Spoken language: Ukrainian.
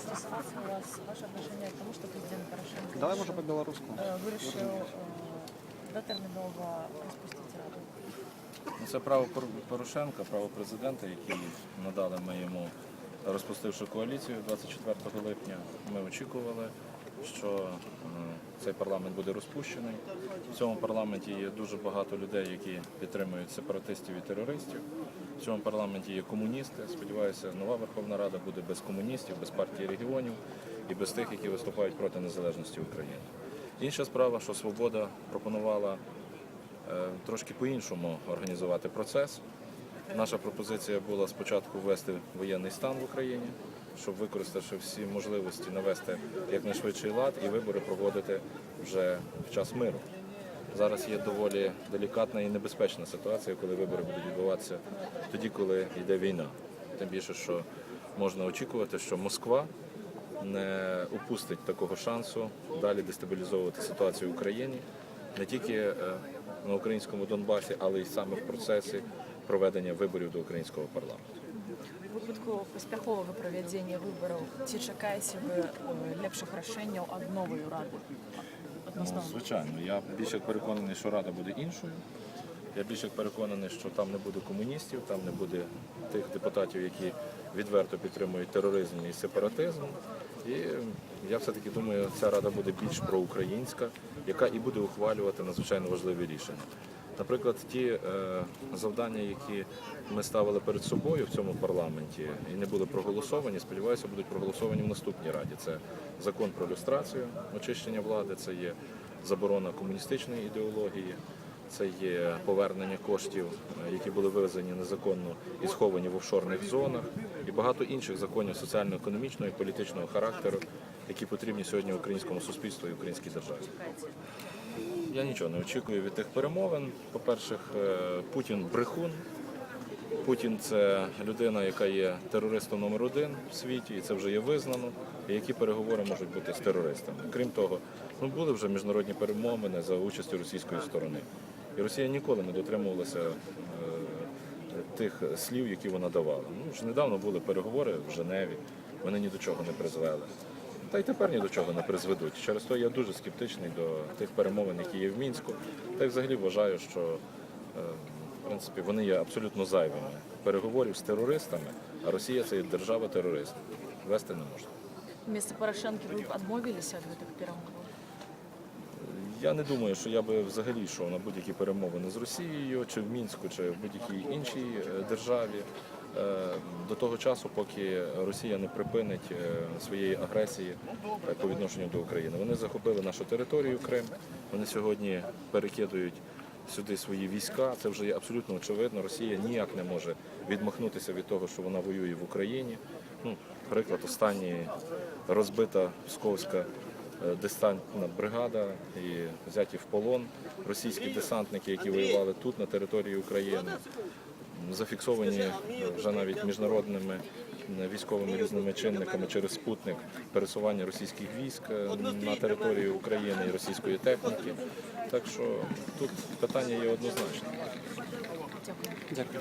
поинтересоваться у вас ваше отношение к тому, что президент Порошенко Давай може по-білоруську. э, вирішив э, дотерміново розпустити раду. Ну, Це право Порошенка, право президента, який надали ми йому, розпустивши коаліцію 24 липня. Ми очікували, що цей парламент буде розпущений. В цьому парламенті є дуже багато людей, які підтримують сепаратистів і терористів. В цьому парламенті є комуністи. Сподіваюся, нова Верховна Рада буде без комуністів, без партії регіонів і без тих, які виступають проти незалежності України. Інша справа, що Свобода пропонувала е, трошки по-іншому організувати процес. Наша пропозиція була спочатку ввести воєнний стан в Україні, щоб використавши всі можливості навести якнайшвидший лад і вибори проводити вже в час миру. Зараз є доволі делікатна і небезпечна ситуація, коли вибори будуть відбуватися тоді, коли йде війна. Тим більше, що можна очікувати, що Москва не упустить такого шансу далі дестабілізовувати ситуацію в Україні не тільки е, на українському Донбасі, але й саме в процесі проведення виборів до українського парламенту. У випадку успіхового проведення виборів, чи чекаєте ви е, лепших рішень від ради? Ну, звичайно, я більше переконаний, що рада буде іншою. Я більше переконаний, що там не буде комуністів, там не буде тих депутатів, які відверто підтримують тероризм і сепаратизм. І я все-таки думаю, ця рада буде більш проукраїнська, яка і буде ухвалювати надзвичайно важливі рішення. Наприклад, ті е, завдання, які ми ставили перед собою в цьому парламенті і не були проголосовані, сподіваюся, будуть проголосовані в наступній раді. Це закон про люстрацію, очищення влади, це є заборона комуністичної ідеології, це є повернення коштів, які були вивезені незаконно і сховані в офшорних зонах, і багато інших законів соціально-економічного і політичного характеру, які потрібні сьогодні українському суспільству і українській державі. Я нічого не очікую від тих перемовин. По-перше, е, Путін брехун. Путін це людина, яка є терористом номер один в світі, і це вже є визнано. І які переговори можуть бути з терористами. Крім того, ну були вже міжнародні перемовини за участю російської сторони. І Росія ніколи не дотримувалася е, тих слів, які вона давала. Ну ж недавно були переговори в Женеві. Вони ні до чого не призвели. Та й тепер ні до чого не призведуть. Через то я дуже скептичний до тих перемовин, які є в мінську. Та й взагалі вважаю, що е, в принципі вони є абсолютно зайвими. Переговорів з терористами, а Росія це є держава-терорист. Вести не можна. вместо Порошенки ви відмовилися від цих перемовин? Я не думаю, що я би взагалі йшов на будь-які перемовини з Росією, чи в Мінську, чи в будь-якій іншій е, державі е, до того часу, поки Росія не припинить е, своєї агресії е, по відношенню до України. Вони захопили нашу територію Крим. Вони сьогодні перекидують сюди свої війська. Це вже є абсолютно очевидно. Росія ніяк не може відмахнутися від того, що вона воює в Україні. Ну, приклад останній розбита Псковська десантна бригада і взяті в полон російські десантники, які воювали тут на території України. Зафіксовані е, вже навіть міжнародними е, військовими різними чинниками через спутник пересування російських військ е, на територію України і російської техніки. Так що тут питання є однозначне. Дякую.